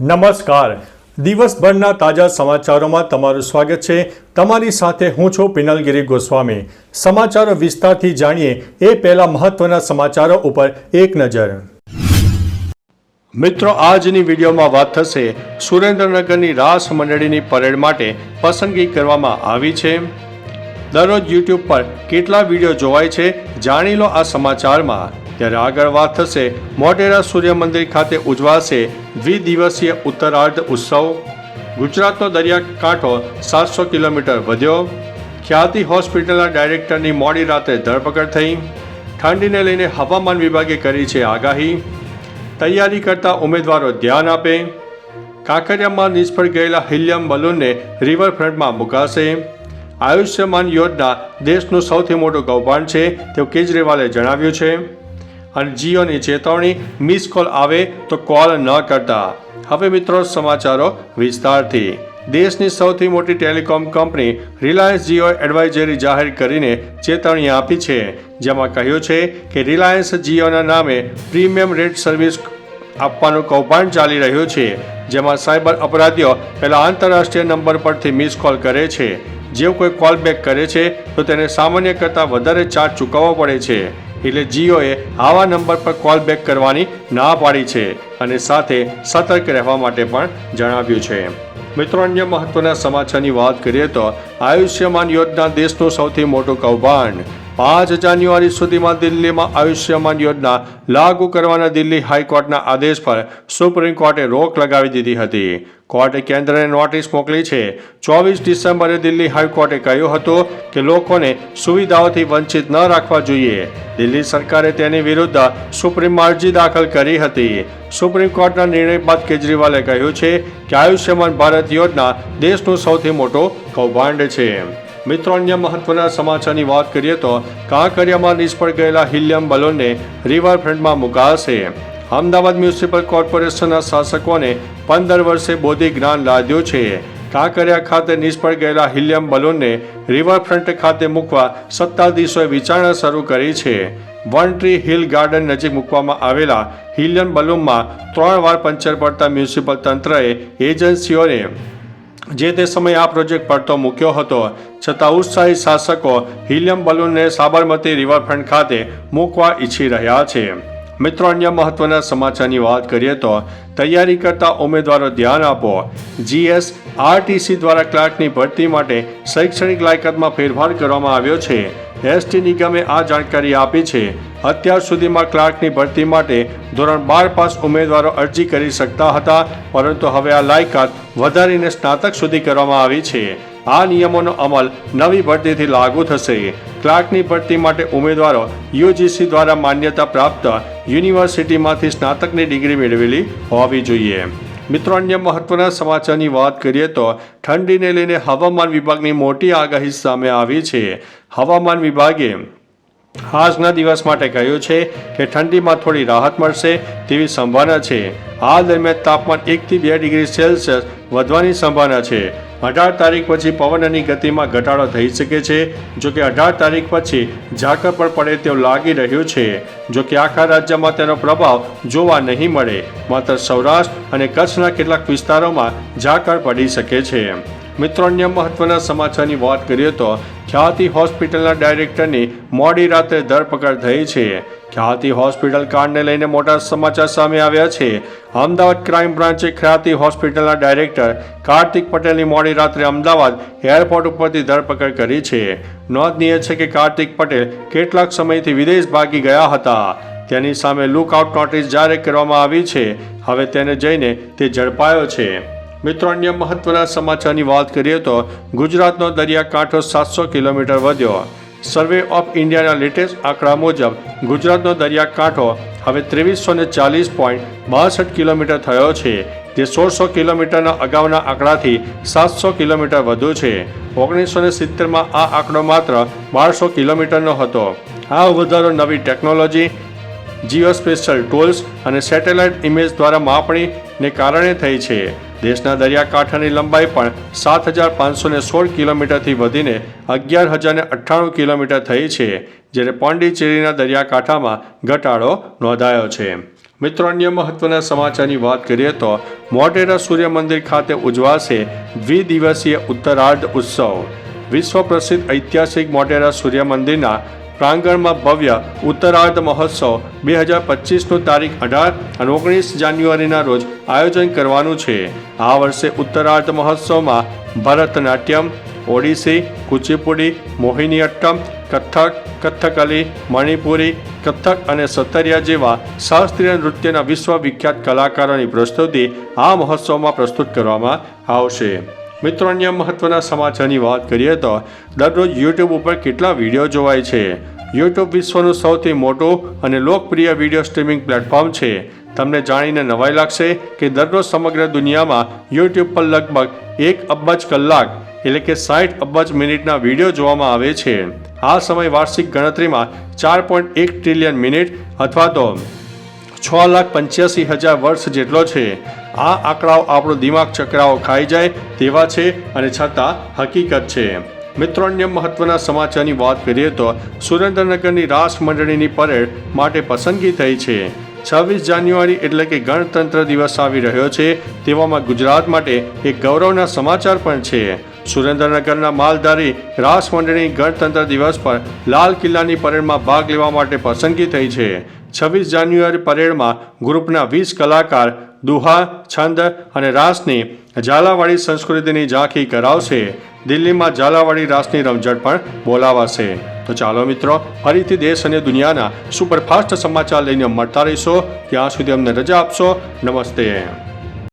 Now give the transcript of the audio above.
નમસ્કાર. દિવસભરના તાજા સમાચારોમાં તમારું સ્વાગત છે. તમારી સાથે હું છું પિનલગીરી ગોસ્વામી. સમાચારો વિસ્તારથી જાણીએ એ પહેલા મહત્વના સમાચારો ઉપર એક નજર. મિત્રો, આજની વિડીયોમાં વાત થશે સુરેન્દ્રનગરની રાસ મંડળીની પરેડ માટે પસંદગી કરવામાં આવી છે. દરરોજ યુટ્યુબ પર કેટલા વીડિયો જોવાય છે, જાણી લો આ સમાચારમાં. ત્યારે આગળ વાત થશે મોટેરા સૂર્ય મંદિર ખાતે ઉજવાશે દ્વિદિવસીય ઉત્તરાર્ધ ઉત્સવ. ગુજરાતનો દરિયાકાંઠો સાતસો કિલોમીટર વધ્યો. ખ્યાતિ હોસ્પિટલના ડાયરેક્ટરની મોડી રાત્રે ધરપકડ થઈ. ઠંડીને લઈને હવામાન વિભાગે કરી છે આગાહી. તૈયારી કરતા ઉમેદવારો ધ્યાન આપે. કાંકરિયામાં નિષ્ફળ ગયેલા હિલિયમ બલૂનને રિવરફ્રન્ટમાં મુકાશે. આયુષ્યમાન યોજના દેશનું સૌથી મોટું કૌભાંડ છે, તેવું કેજરીવાલે જણાવ્યું છે. અને જીઓની ચેતવણી મિસ કોલ આવે તો કોલ ન કરતા. હવે મિત્રો સમાચારો વિસ્તારથી. દેશની સૌથી મોટી ટેલિકોમ કંપની રિલાયન્સ જીઓએ એડવાઇઝરી જાહેર કરીને ચેતવણી આપી છે, જેમાં કહ્યું છે કે રિલાયન્સ જીઓના નામે પ્રીમિયમ રેટ સર્વિસ આપવાનું કૌભાંડ ચાલી રહ્યું છે, જેમાં સાયબર અપરાધીઓ પહેલાં આંતરરાષ્ટ્રીય નંબર પરથી મિસ કોલ કરે છે. જે કોઈ કોલ બેક કરે છે, તો તેને સામાન્ય કરતાં વધારે ચાર્જ ચૂકવવો પડે છે. એટલે જીઓએ આવા નંબર પર કોલ બેક કરવાની ના પાડી છે અને સાથે સતર્ક રહેવા માટે પણ જણાવ્યું છે. મિત્રો, અન્ય મહત્વના સમાચારની વાત કરીએ તો આયુષ્યમાન યોજના દેશનું સૌથી મોટું કૌભાંડ પાંચ જાન્યુઆરી સુધીમાં દિલ્હીમાં આયુષ્યમાન યોજના લાગુ કરવાના દિલ્હી હાઈકોર્ટના આદેશ પર સુપ્રીમ કોર્ટે રોક લગાવી દીધી હતી. કોર્ટે કેન્દ્રને નોટિસ મોકલી છે. ચોવીસ ડિસેમ્બરે દિલ્હી હાઈકોર્ટે કહ્યું હતું કે લોકોને સુવિધાઓથી વંચિત ન રાખવા જોઈએ. દિલ્હી સરકારે તેની વિરુદ્ધ સુપ્રીમમાં અરજી દાખલ કરી હતી. સુપ્રીમ કોર્ટના નિર્ણય બાદ કેજરીવાલે કહ્યું છે કે આયુષ્યમાન ભારત યોજના દેશનું સૌથી મોટું કૌભાંડ છે. મિત્રો, અન્ય મહત્વના સમાચારની વાત કરીએ તો કાંકરિયામાં નિષ્ફળ ગયેલા હિલિયમ બલોનને રિવરફ્રન્ટમાં મુકાશે. અમદાવાદ મ્યુનિસિપલ કોર્પોરેશનના શાસકોને પંદર વર્ષે બોધિ જ્ઞાન લાદ્યું છે. કાંકરિયા ખાતે નિષ્ફળ ગયેલા હિલિયમ બલૂનને રિવરફ્રન્ટ ખાતે મૂકવા સત્તાધીશોએ વિચારણા શરૂ કરી છે. વન ટ્રી હિલ ગાર્ડન નજીક મૂકવામાં આવેલા હિલિયમ બલૂનમાં ત્રણ વાર પંચર પડતા મ્યુનિસિપલ તંત્રએ એજન્સીઓને જે તે સમયે આ પ્રોજેક્ટ પડતો મૂક્યો હતો. છતાં ઉત્સાહી શાસકો હિલિયમ બલૂનને સાબરમતી રિવરફ્રન્ટ ખાતે મૂકવા ઈચ્છી રહ્યા છે. મિત્રો, અન્ય મહત્વના સમાચારની વાત કરીએ તો તૈયારી કરતા ઉમેદવારો ધ્યાન આપો. જીએસ આરટીસી દ્વારા ક્લાર્કની ભરતી માટે શૈક્ષણિક લાયકાતમાં ફેરફાર કરવામાં આવ્યો છે. એસટી નિગમે આ જાણકારી આપી છે. અત્યાર સુધીમાં ક્લાર્કની ભરતી માટે ધોરણ બાર પાસ ઉમેદવારો અરજી કરી શકતા હતા, પરંતુ હવે આ લાયકાત વધારીને સ્નાતક સુધી કરવામાં આવી છે. આ નિયમોનો અમલ નવી ભરતીથી લાગુ થશે. ક્લાર્કની ભરતી માટે ઉમેદવારો યુજીસી દ્વારા માન્યતા પ્રાપ્ત યુનિવર્સિટીમાંથી સ્નાતકની ડિગ્રી મેળવેલી હોવી જોઈએ. મિત્રો, અન્ય મહત્વના સમાચારની વાત કરીએ તો ઠંડીને લઈને હવામાન વિભાગની મોટી આગાહી સામે આવી છે. હવામાન વિભાગે આજના દિવસ માટે કહ્યું છે કે ઠંડીમાં થોડી રાહત મળશે તેવી સંભાવના છે. આ દરમિયાન તાપમાન એકથી બે ડિગ્રી સેલ્સિયસ વધવાની સંભાવના છે. અઢાર તારીખ પછી પવનની ગતિમાં ઘટાડો થઈ શકે છે. જો કે અઢાર તારીખ પછી ઝાકળ પણ પડે તેવું લાગી રહ્યું છે. જો કે આખા રાજ્યમાં તેનો પ્રભાવ જોવા નહીં મળે. માત્ર સૌરાષ્ટ્ર અને કચ્છના કેટલાક વિસ્તારોમાં ઝાકળ પડી શકે છે. મિત્રો, અન્ય મહત્વના સમાચારની વાત કરીએ તો ખ્યાતિ હોસ્પિટલના ડાયરેક્ટરની મોડી રાત્રે ધરપકડ થઈ છે. ખ્યાતિ હોસ્પિટલ કાંડને લઈને મોટા સમાચાર સામે આવ્યા છે. અમદાવાદ ક્રાઇમ બ્રાન્ચે ખ્યાતિ હોસ્પિટલના ડાયરેક્ટર કાર્તિક પટેલની મોડી રાત્રે અમદાવાદ એરપોર્ટ ઉપરથી ધરપકડ કરી છે. નોંધનીય છે કે કાર્તિક પટેલ કેટલાક સમયથી વિદેશ ભાગી ગયા હતા. તેની સામે લુકઆઉટ નોટિસ જારી કરવામાં આવી છે. હવે તેને જઈને તે ઝડપાયો છે. મિત્રો, અન્ય મહત્વના સમાચારની વાત કરીએ તો ગુજરાતનો દરિયાકાંઠો સાતસો કિલોમીટર વધ્યો. સર્વે ઓફ ઇન્ડિયાના લેટેસ્ટ આંકડા મુજબ, ગુજરાતનો દરિયાકાંઠો હવે ત્રેવીસો ને ચાલીસ પોઈન્ટ બાસઠ કિલોમીટર થયો છે, જે સોળસો કિલોમીટરના અગાઉના આંકડાથી સાતસો કિલોમીટર વધુ છે. ઓગણીસો ને સિત્તેરમાં આ આંકડો માત્ર બારસો કિલોમીટરનો હતો. આ વધારો નવી ટેકનોલોજી, જીઓસ્પેશિયલ ટૂલ્સ અને સેટેલાઇટ ઇમેજ દ્વારા માપણીને કારણે થઈ છે. દેશના દરિયાકાંઠાની લંબાઈ પણ સાત હજાર પાંચસો ને સોળ કિલોમીટરથી વધીને અગિયાર હજાર ને અઠ્ઠાણું કિલોમીટર થઈ છે, જ્યારે પોંડિચેરીના દરિયાકાંઠામાં ઘટાડો નોંધાયો છે. મિત્રો, અન્ય મહત્વના સમાચારની વાત કરીએ તો મોટેરા સૂર્ય મંદિર ખાતે ઉજવાશે દ્વિદિવસીય ઉત્તરાર્ધ ઉત્સવ. વિશ્વ પ્રસિદ્ધ ઐતિહાસિક મોટેરા સૂર્ય મંદિરના પ્રાંગણમાં ભવ્ય ઉત્તરાર્ધ મહોત્સવ બે હજાર પચીસનું તારીખ અઢાર અને ઓગણીસ જાન્યુઆરીના રોજ આયોજન કરવાનું છે. આ વર્ષે ઉત્તરાર્ધ મહોત્સવમાં ભરતનાટ્યમ, ઓડિસી, કુચીપુડી મોહિનીઅટ્ટમ કથક, કથકલી, મણિપુરી, કથક અને સતરિયા જેવા શાસ્ત્રીય નૃત્યના વિશ્વવિખ્યાત કલાકારોની પ્રસ્તુતિ આ મહોત્સવમાં પ્રસ્તુત કરવામાં આવશે. મિત્રો, અન્ય મહત્વના સમાચારની વાત કરીએ તો દરરોજ યુટ્યુબ ઉપર કેટલા વીડિયો જોવાય છે? યુટ્યુબ વિશ્વનું સૌથી મોટું અને લોકપ્રિય વીડિયો સ્ટ્રીમિંગ પ્લેટફોર્મ છે. તમને જાણીને નવાઈ લાગશે કે દરરોજ સમગ્ર દુનિયામાં યુટ્યુબ પર લગભગ એક અબજ કલાક, એટલે કે સાઠ અબજ મિનિટના વીડિયો જોવામાં આવે છે. આ સમય વાર્ષિક ગણતરીમાં ચાર પોઈન્ટ એક ટ્રિલિયન મિનિટ અથવા તો છ લાખ પંચ્યાસી હજાર વર્ષ જેટલો છે. આ આંકડાઓ આપણો દિમાગ ચકરાઓ ખાઈ જાય તેવા છે અને છતાં હકીકત છે. મિત્રો, અન્ય મહત્વના સમાચારની વાત કરીએ તો સુરેન્દ્રનગરની રાસ મંડળીની પરેડ માટે પસંદગી થઈ છે. છવ્વીસ જાન્યુઆરી એટલે કે ગણતંત્ર દિવસ આવી રહ્યો છે તેવામાં ગુજરાત માટે એક ગૌરવના સમાચાર પણ છે. સુરેન્દ્રનગરના માલધારી રાસ મંડળી ગણતંત્ર દિવસ પર લાલ કિલ્લાની પરેડમાં ભાગ લેવા માટે પસંદગી થઈ છે. છવ્વીસ જાન્યુઆરી પરેડમાં ગ્રુપના વીસ કલાકાર દુહા, છંદ અને રાસની ઝાલાવાડી સંસ્કૃતિની ઝાંખી કરાવશે. દિલ્હીમાં ઝાલાવાડી રાસની રમઝટ પણ બોલાવાશે. તો ચાલો મિત્રો, ફરીથી દેશ અને દુનિયાના સુપરફાસ્ટ સમાચાર લઈને મળતા રહીશો. ત્યાં સુધી અમને રજા આપશો. નમસ્તે.